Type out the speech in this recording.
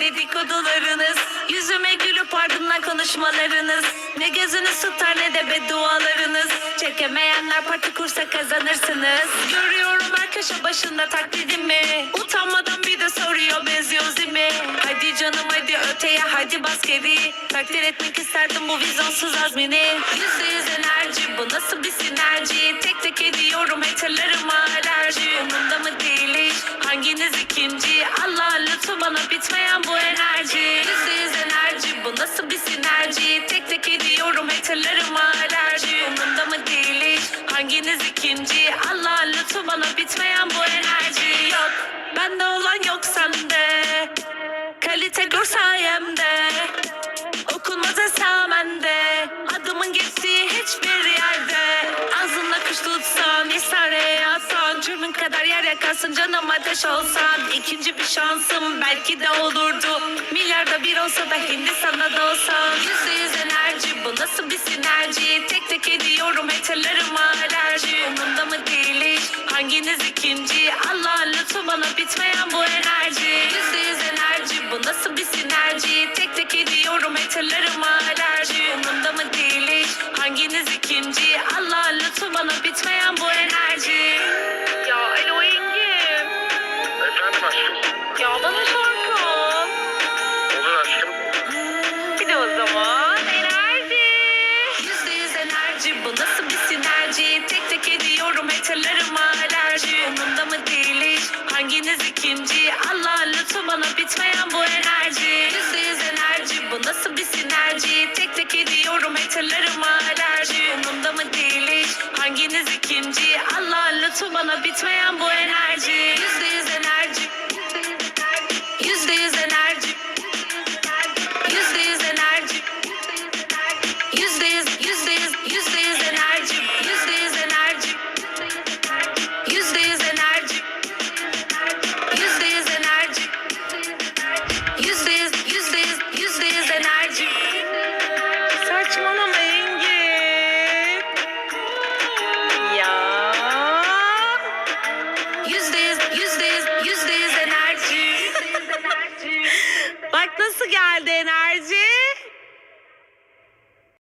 dedikodularınız. Yüzüme gülüp ardından konuşmalarınız. Ne gözünüz tutar ne de beddualarınız. Çekemeyenler parti kursa kazanırsınız. Görüyorum her köşe başında taklidimi öteye hadi bas geri Takdir etmek isterdim bu vizyonsuz azmini. Yüzde yüz enerji bu nasıl bir sinerji? Tek tek ediyorum haterlarıma alerji. Umurumda mı değil hiç hanginiz ikinci? Allah lütfu bana bitmeyen bu enerji. Yüzde yüz enerji bu nasıl bir sinerji? Tek tek ediyorum haterlarıma alerji. Umurumda mı değil hiç hanginiz ikinci? Allah lütfu bana bitmeyen bu enerji. Yok bende olan yok sende. Kalite gör Cürmün kadar yer yakarsın Canım ateş olsan ikinci bir şansım belki de olurdu. Milyarda bir olsa da Hindistan'da da olsam Yüzde yüz enerji bu nasıl bir sinerji? Tek tek ediyorum haterlarıma alerji. Umurumda mı değil hiç hanginiz ikinci? Allah lütfu bana bitmeyen bu enerji. Yüzde yüz enerji bu nasıl bir sinerji? Tek tek ediyorum haterlarıma alerji. Umurumda mı değil hiç hanginiz ikinci? Allah lütfu bana bitmeyen bu enerji haterlarıma alerji Umurumda mı değil hiç hanginiz ikinci? Allah lütfu bana bitmeyen bu enerji. Yüzde yüz enerji bu nasıl bir sinerji? Tek tek ediyorum haterlarıma alerji Umurumda mı değil hiç hanginiz ikinci? Allah lütfu bana bitmeyen bu enerji. Yüzde yüz Bak nasıl geldi enerji